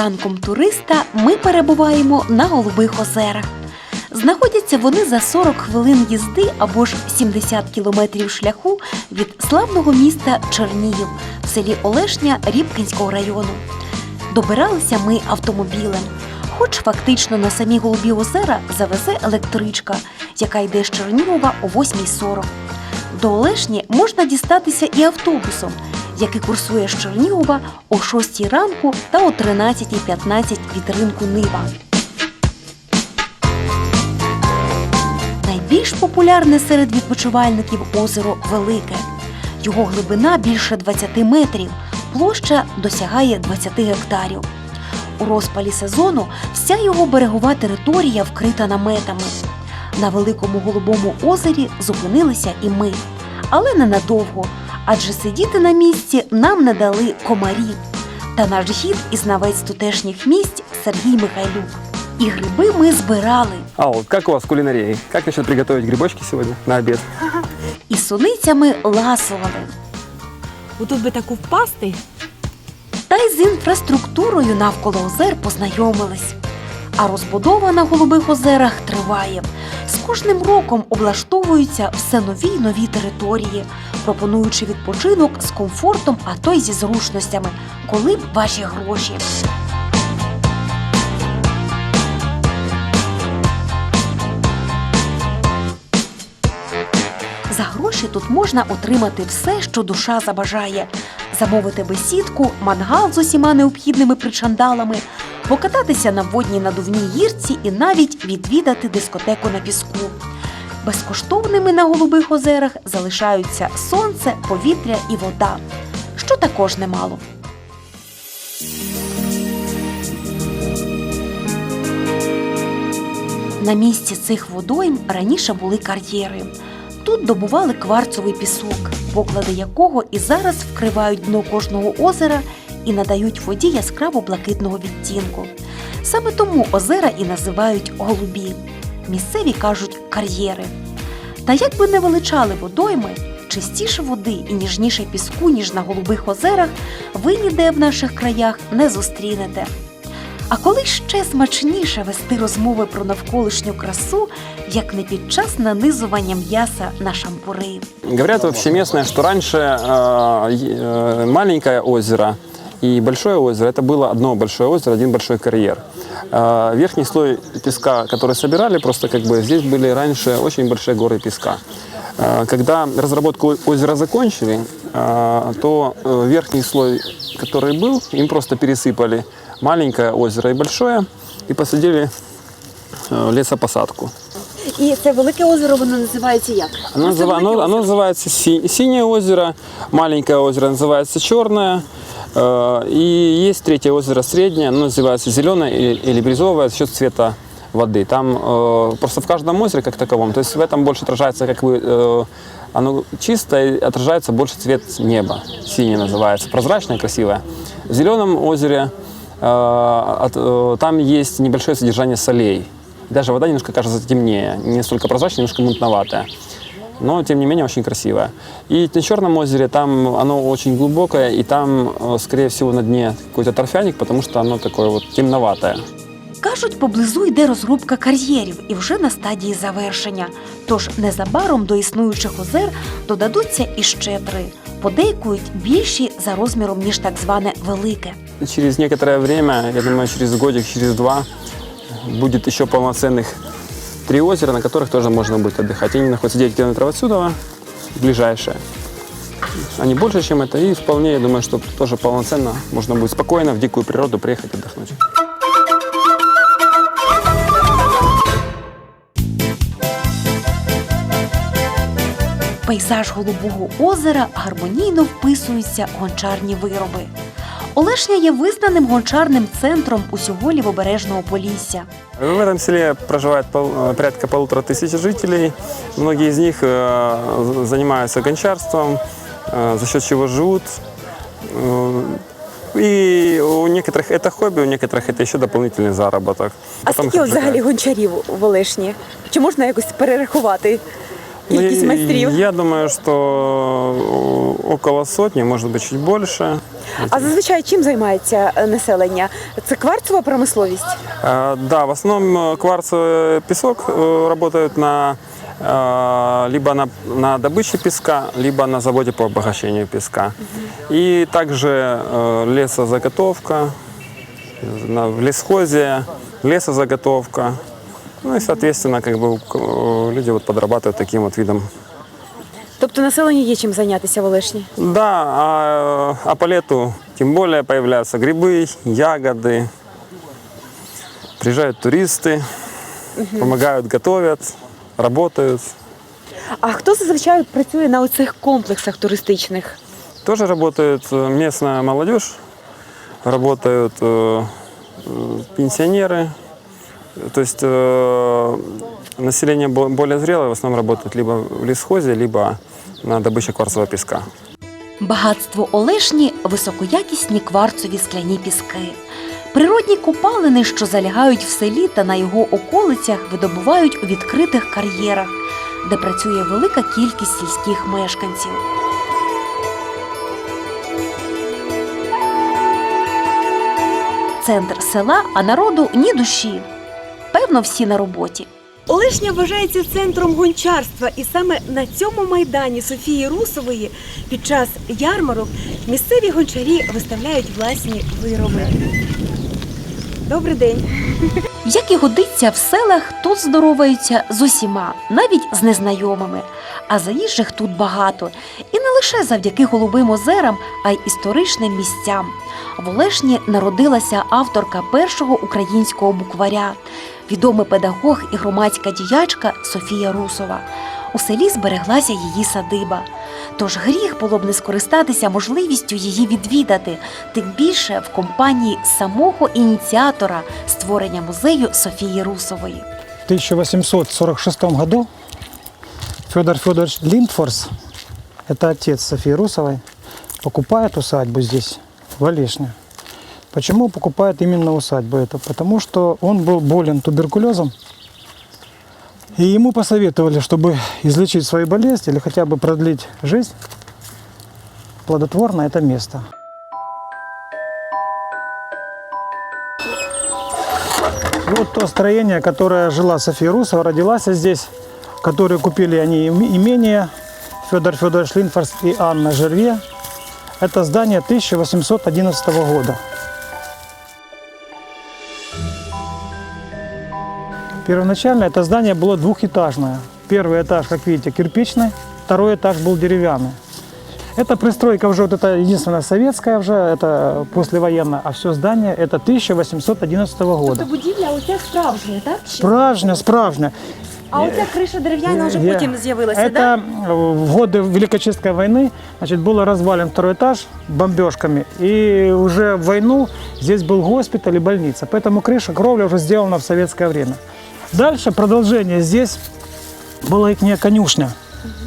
сніданком туриста ми перебуваємо на Голубих озерах. Знаходяться вони за 40 хвилин їзди або ж 70 кілометрів шляху від славного міста Чернігів в селі Олешня Рібкінського району. Добиралися ми автомобілем, хоч фактично на самі Голубі озера завезе електричка, яка йде з Чернігова о 8.40. До Олешні можна дістатися і автобусом, який курсує з Чернігова о 6 ранку та о 13.15 від ринку Нива. Найбільш популярне серед відпочивальників озеро Велике. Його глибина більше 20 метрів, площа досягає 20 гектарів. У розпалі сезону вся його берегова територія вкрита наметами. На великому голубому озері зупинилися і ми, але ненадовго, адже сидіти на місці нам не дали комарі. Та наш гід і знавець тутешніх місць Сергій Михайлюк. І гриби ми збирали, А вот как у вас с кулинарией? Как насчет приготовить грибочки сегодня на обед? і суницями ласували. Отут би таку впасти. Та й з інфраструктурою навколо озер познайомились. А розбудова на голубих озерах триває. З кожним роком облаштовуються все нові й нові території, пропонуючи відпочинок з комфортом, а то й зі зручностями, коли б ваші гроші. За гроші тут можна отримати все, що душа забажає: замовити бесідку, мангал з усіма необхідними причандалами, покататися на водній надувній гірці і навіть відвідати дискотеку на піску. Безкоштовними на голубих озерах залишаються сонце, повітря і вода, що також немало. На місці цих водойм раніше були кар'єри. Тут добували кварцовий пісок, поклади якого і зараз вкривають дно кожного озера і надають воді яскраво блакитного відтінку. Саме тому озера і називають голубі. Місцеві кажуть кар'єри. Та як би не величали водойми, чистіше води і ніжніше піску, ніж на голубих озерах, ви ніде в наших краях не зустрінете. А коли ще смачніше вести розмови про навколишню красу, як не під час нанизування м'яса на шампури. Говорят вообще местные, что раньше э, е- э, маленькое озеро и большое озеро, это было одно большое озеро, один большой карьер. Э, верхний слой песка, который собирали, просто как бы здесь были раньше очень большие горы песка. Э, когда разработку озера закончили, э, то э, верхний слой, который был, им просто пересыпали маленькое озеро и большое и посадили э, лесопосадку. І це велике озеро, воно називається як? Оно, называ- оно- оно называется си- синее озеро, маленькое озеро называется черное, э, и есть третье озеро среднее, оно называется зеленое или, или бирюзовое за счет цвета воды. Там э, просто в каждом озере как таковом, то есть в этом больше отражается, как вы, э, оно чистое, и отражается больше цвет неба, синее называется, прозрачное, красивое. В зеленом озере э, от- э, там есть небольшое содержание солей. Даже вода немножко кажется темнее, не столько прозрачная, немножко мутноватая. Но, тем не менее, очень красивая. И на Черном озере там оно очень глубокое, и там, э, скорее всего, на дне какой-то торфяник, потому что оно такое вот темноватое. Кажуть, поблизу йде розробка кар'єрів і вже на стадії завершення. Тож незабаром до існуючих озер додадуться іще три. Подейкують більші за розміром, ніж так зване велике. Через некоторое время, я думаю, через годик, через два, будет еще полноценных три озера, на которых тоже можно будет отдыхать. Они находятся 9 километров отсюда, ближайшие. Они больше, чем это, и вполне, я думаю, что тоже полноценно можно будет спокойно в дикую природу приехать отдохнуть. В пейзаж Голубого озера гармонійно вписуються гончарні вироби. Олешня є визнаним гончарним центром усього лівобережного Полісся. В этом селе проживает пол- э, порядка полутора тысяч жителей. Многие из них э, занимаются гончарством, э, за счет чего живут. Э, И у некоторых это хобби, у некоторых это еще дополнительный заработок. А Потом скільки от такая- взагалі гончарів в Олешні? Чи можна якось перерахувати? Кількість Ну, майстрів. Я думаю, что э, около сотни, может быть, чуть больше. А зазвичай чим займається е, населення? Це кварцова промисловість? А, Да, в основном э, кварцевый песок э, работают на э, либо на, на добыче песка, либо на заводе по обогащению песка. И также э, лесозаготовка, на, в лесхозе, лесозаготовка. Ну и, соответственно, как бы э, люди вот подрабатывают таким вот видом Тобто населенню є чим зайнятися в Олешні? Да, а, а по лету тем более появляются грибы, ягоды. Приезжают туристы, помогают, готовят, работают. А хто зазвичай працює на оцих комплексах туристичних? Тоже работает э, местная молодежь, работают э, э, пенсионеры. то есть э, население более зрелое в основном работает либо в лесхозе, либо на добыче кварцевого песка. Багатство Олешні високоякісні кварцові скляні піски. Природні купалини, що залягають в селі та на його околицях, видобувають у відкритих кар'єрах, де працює велика кількість сільських мешканців. Центр села, а народу ні душі. Певно, всі на роботі. Олешня вважається центром гончарства, і саме на цьому майдані Софії Русової під час ярмарок місцеві гончарі виставляють власні вироби. Добрий день. Як і годиться в селах, тут здороваються з усіма, навіть з незнайомими. А заїжджих тут багато. І не лише завдяки голубим озерам, а й історичним місцям. В Олешні народилася авторка першого українського букваря, відомий педагог і громадська діячка Софія Русова. У селі збереглася її садиба. Тож гріх було б не скористатися можливістю її відвідати, тим більше в компанії самого ініціатора створення музею Софії Русової. В 1846 году Федор Федорович Линдфорс, это отец Софии Русовой, покупает усадьбу здесь, в Олешне. Почему покупает именно усадьбу эту? Потому что он был болен туберкулезом, и ему посоветовали, чтобы излечить свою болезнь или хотя бы продлить жизнь, плодотворно это место. Вот то строение, которое жила София Русова, родилась здесь, которые купили они им- имение Федор Федорович Линфорс и Анна Жерве. Это здание 1811 года. Первоначально это здание было двухэтажное. Первый этаж, как видите, кирпичный, второй этаж был деревянный. Это пристройка уже вот это единственная советская уже, это послевоенная, а все здание это 1811 года. будівля оця справжня, так? Справжня, справжня. А оця криша дерев'яна вже Я- потім з'явилася, Это так? э, в годы Великой Чешской войны значит, был развален второй этаж бомбежками. И уже в войну здесь был госпиталь и больница. Поэтому крыша, кровля уже сделана в советское время. Дальше продолжение. Здесь была их конюшня.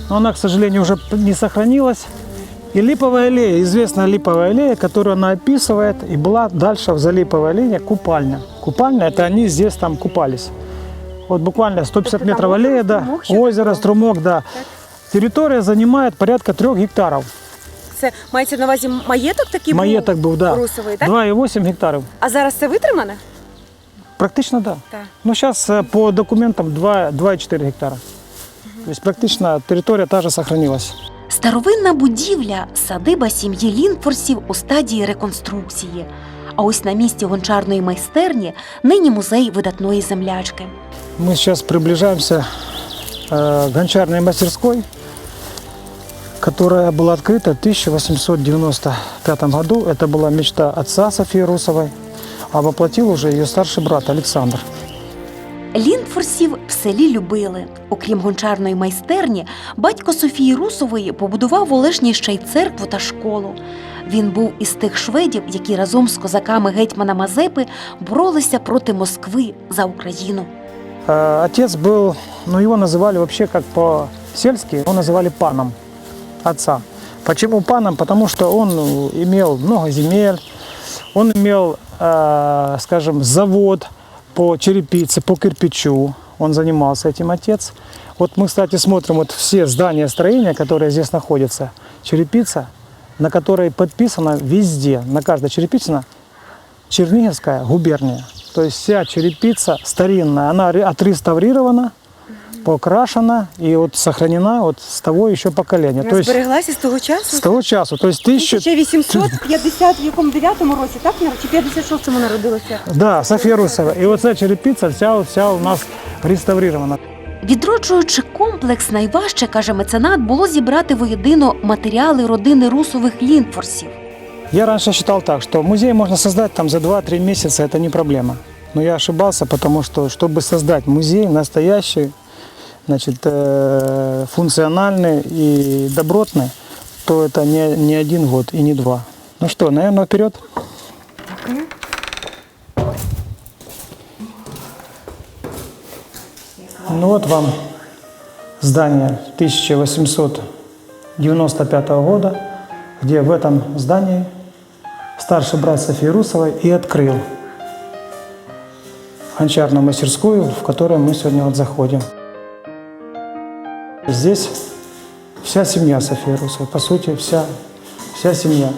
Но она, к сожалению, уже не сохранилась. И липовая аллея, известная липовая аллея, которую она описывает, и была дальше за липовой аллеей купальня. Купальня, это они здесь там купались. Вот буквально 150 Тобто там метров озеро, аллея, да, струмок ще озеро, струмок, да. Территория занимает порядка трех гектаров. Це мається на увазі маєток такий Маєток був, да. Русовий, так? 2,8 гектарів. А зараз це витримане? Практично, да. Так. Ну, сейчас по документам 2, 2,4 гектара. То есть практично территория та же сохранилась. Старовинна будівля садиба сім'ї Лінфорсів у стадії реконструкції. А ось на місці гончарної майстерні нині музей видатної землячки. Мы сейчас приближаемся э, к гончарной мастерской, которая была открыта в 1895 году. Это была мечта отца Софии Русовой, а воплотил уже ее старший брат Александр. Лінфорсів в селі любили. Окрім гончарної майстерні, батько Софії Русової побудував в Олешні ще й церкву та школу. Він був із тих шведів, які разом з козаками гетьмана Мазепи боролися проти Москви за Україну. Э, Отец был, ну его называли вообще как по-сельски, его называли паном отца. Почему паном? Потому что он ну, имел много земель, он имел, э, Скажем, завод по черепице, по кирпичу, он занимался этим отец. Вот мы, кстати, смотрим вот все здания, строения, которые здесь находятся. Черепица, на которой подписано везде, на каждой черепице Черниговская губерния. То есть вся черепица старинная, она ре- отреставрирована, покрашена и вот сохранена вот с того еще поколения. То Вона есть збереглася з того часу? с того часу. То есть тысяча... 1850 в якому 9 році, так? Чи 56-му народилася? Да, София Русова. И вот эта черепица вся, вся у нас реставрирована. Відроджуючи комплекс, найважче, каже меценат, було зібрати воєдино матеріали родини русових лінфорсів. Я раньше считал так, что музей можно создать там за 2-3 месяца, это не проблема. Но я ошибался, потому что, чтобы создать музей настоящий, значит, э, функциональный и добротный, то это не, не один год и не два. Ну что, наверное, вперед. Ну вот вам здание 1895 года, где в этом здании старший брат Софии Русовой и открыл гончарную мастерскую, в которую мы сегодня вот заходим. Здесь вся семья Софии Русовой, по сути, вся, вся семья.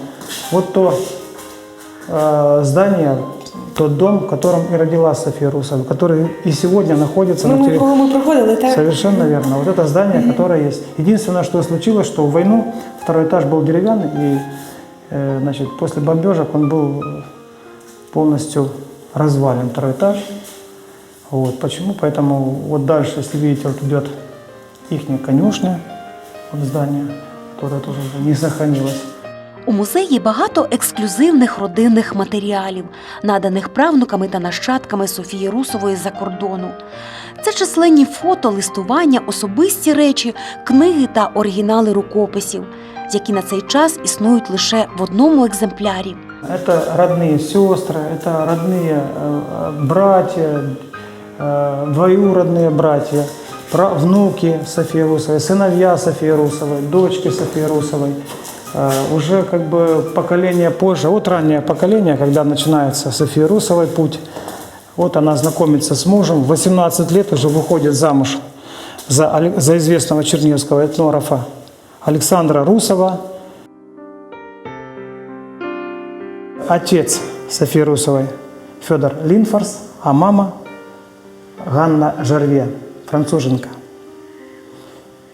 Вот то э, здание, тот дом, в котором и родилась София Русова, который и сегодня находится Ну, на ми территории. кого ми проходили, так? Совершенно верно. Вот это здание, которое есть. Единственное, что случилось, что в войну второй этаж был деревянный, и э, значит, после бомбежек он был э, полностью развален, второй этаж. Вот. Почему? Поэтому вот дальше, если видите, вот идет их конюшня, вот здание, которое тоже уже не сохранилось. У музеї багато ексклюзивних родинних матеріалів, наданих правнуками та нащадками Софії Русової за кордону. Це численні фото, листування, особисті речі, книги та оригінали рукописів, які на цей час існують лише в одному екземплярі. Это родные сестры, это родные э, э, братья, э, двоюродные братья, внуки Софии Русовой, сыновья Софии Русовой, дочки Софии Русовой. Э, Уже как бы поколение позже, вот раннее поколение, когда начинается София Русовой путь, вот она знакомится с мужем, в 18 лет уже выходит замуж за, за известного черниговского этнографа Александра Русова, Отец Софии Русовой Федор Линфорс, а мама Ганна Жарве, француженка.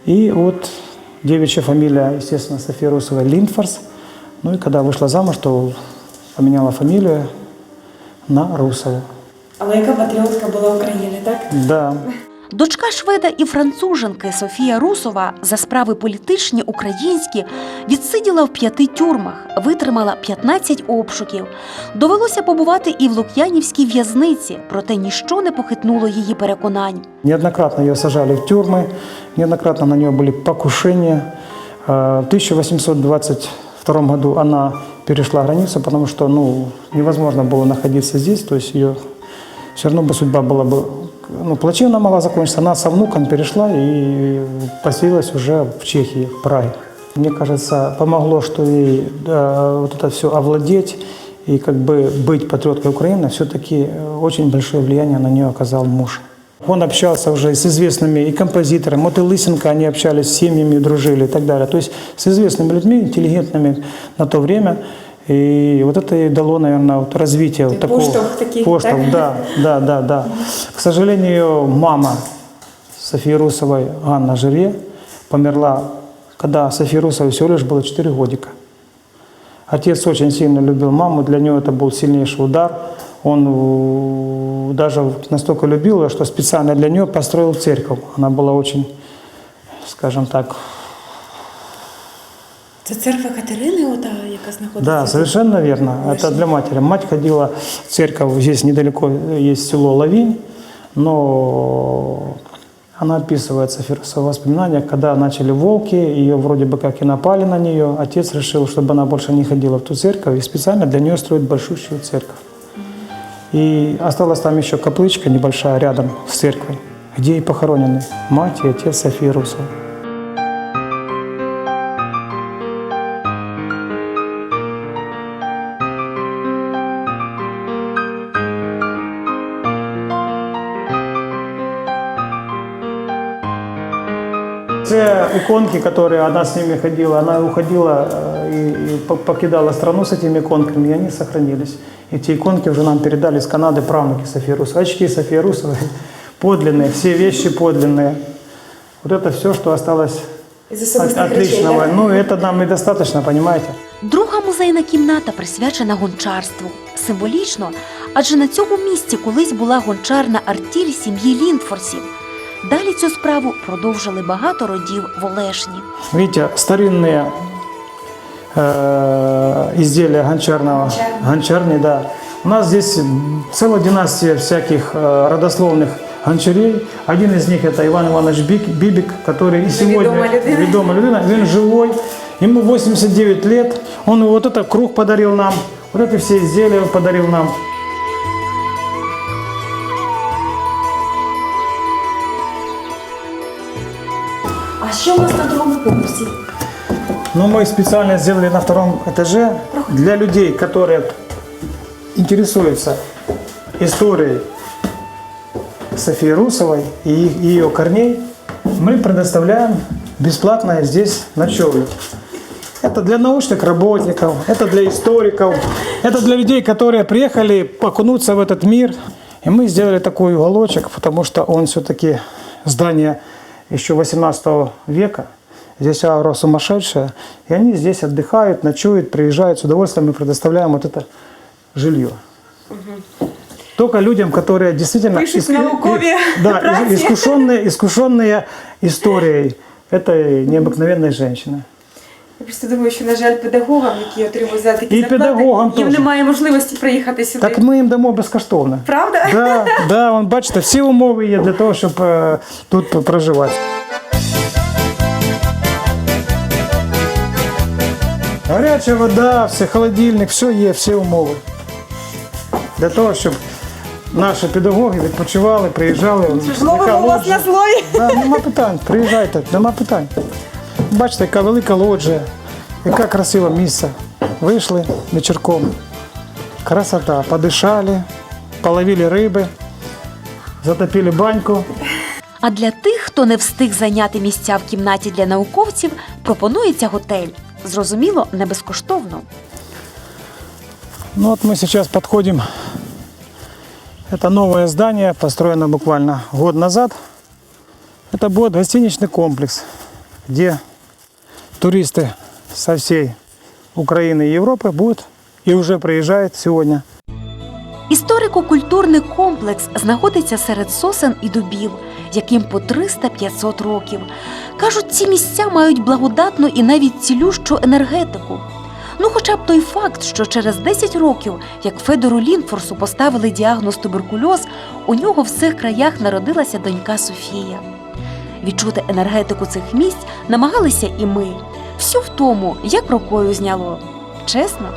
И вот девичья фамилия, естественно, София Русова Линдфорс. Ну и когда вышла замуж, то поменяла фамилию на Русову. Але яка патріотка була України, так? Да. Дочка шведа і француженки Софія Русова за справи політичні українські відсиділа в п'яти тюрмах, витримала 15 обшуків. Довелося побувати і в Лук'янівській в'язниці, проте ніщо не похитнуло її переконань. Неоднократно ее сажали в тюрьмы, неоднократно на нее были покушения. Э, В 1822 году она перешла границу, потому что ну, невозможно было находиться здесь, то есть ее все равно бы судьба была бы ну, плачевно могла закончиться. Она со внуком перешла и поселилась уже в Чехии, в Праге. Мне кажется, помогло, что ей да, вот это все овладеть и как бы быть патриоткой Украины, все-таки очень большое влияние на нее оказал муж. Он общался уже с известными и композиторами, вот и Лысенко, они общались с семьями, дружили и так далее. То есть с известными людьми, интеллигентными на то время. И вот это и дало, наверное, вот развитие вот такого. поштовх такий, поштовх, так? да, да, да, да. К сожалению, мама Софии Русовой, Анна Живе, померла, когда Софии Русовой всего лишь было 4 годика. Отец очень сильно любил маму, для него это был сильнейший удар. Он э, даже настолько любил ее, что специально для нее построил церковь. Она была очень, скажем так, Це церква Катерини, ота, яка знаходиться. Да, совершенно верно. Это для матери. Мать ходила в церковь, здесь недалеко есть село Лавинь, но она описывает София в своих воспоминаниях, когда начали волки, ее вроде бы как и напали на нее, отец решил, чтобы она больше не ходила в ту церковь и специально для нее строит большущую церковь. И осталась там еще каплычка небольшая рядом с церковью, где и похоронены мать и отец Софии Русова. те иконки, которые она с ними ходила, она уходила э, и, и по- покидала страну с этими иконками, и они сохранились. Эти иконки уже нам передали с Канады правнуки Софии Русовой. Очки Софии Русовой подлинные, все вещи подлинные. Вот это все, что осталось Із от, от личного. Ну, это нам недостаточно, понимаете? Друга музейна кімната присвячена гончарству. Символічно, адже на цьому місці колись була гончарна артіль сім'ї Ліндфорсів. Далі цю справу продовжили багато родів в Олешні. Видите, старинные э, изделия гончарного, гончарни, да. У нас здесь м, целая династия всяких э, родословных гончарей. Один из них это Иван Иванович Бик- Бибик, который и сегодня відома людина. ведомая людина. Он живой, ему 89 лет. Он вот этот круг подарил нам, вот эти все изделия он подарил нам. А що у нас на другому поверсі? Но мы специально сделали на втором этаже для людей, которые интересуются историей Софии Русовой и ее корней. Мы предоставляем бесплатно здесь ночевлю. Это для научных работников, это для историков, это для людей, которые приехали окунуться в этот мир. И мы сделали такой уголочек, потому что он все-таки здание еще 18 века. Здесь аура сумасшедшая. И они здесь отдыхают, ночуют, приезжают. С удовольствием мы предоставляем вот это жилье. Только людям, которые действительно Пишут иск- науковые да, ис- працы. искушенные, искушенные историей этой необыкновенной женщины. Я просто думаю, що, на жаль, педагогам, які отримують за такі І зарплати, педагогам їм теж. немає можливості приїхати сюди. Так ми їм дамо безкоштовно. Правда? Да, да, вон, бачите, всі умови є для того, щоб е, тут проживати. Гаряча вода, все, холодильник, все є, всі умови. Для того, щоб наші педагоги відпочивали, приїжджали. Яка вас на слові. Да, нема питань, приїжджайте, нема питань. Бачите, яка велика лоджія, яке красиве місце. Вийшли вечірком. Красота. Подишали, половили риби, затопили баньку. А для тих, хто не встиг зайняти місця в кімнаті для науковців, пропонується готель. Зрозуміло, не безкоштовно. Ну вот мы сейчас подходим. Это новое здание, построено буквально год назад. Это будет гостиничный комплекс, где туристы со всей Украины и Европы будут и уже приезжают сегодня Історико-культурний комплекс знаходиться серед сосен і дубів, яким по 300-500 років. Кажуть, ці місця мають благодатну і навіть цілющу енергетику. Ну, хоча б той факт, що через 10 років, як Федору Лінфорсу поставили діагноз туберкульоз, у нього в цих краях народилася донька Софія. Відчути енергетику цих місць намагалися і ми. Всю тому, як рукою зняло. Чесно,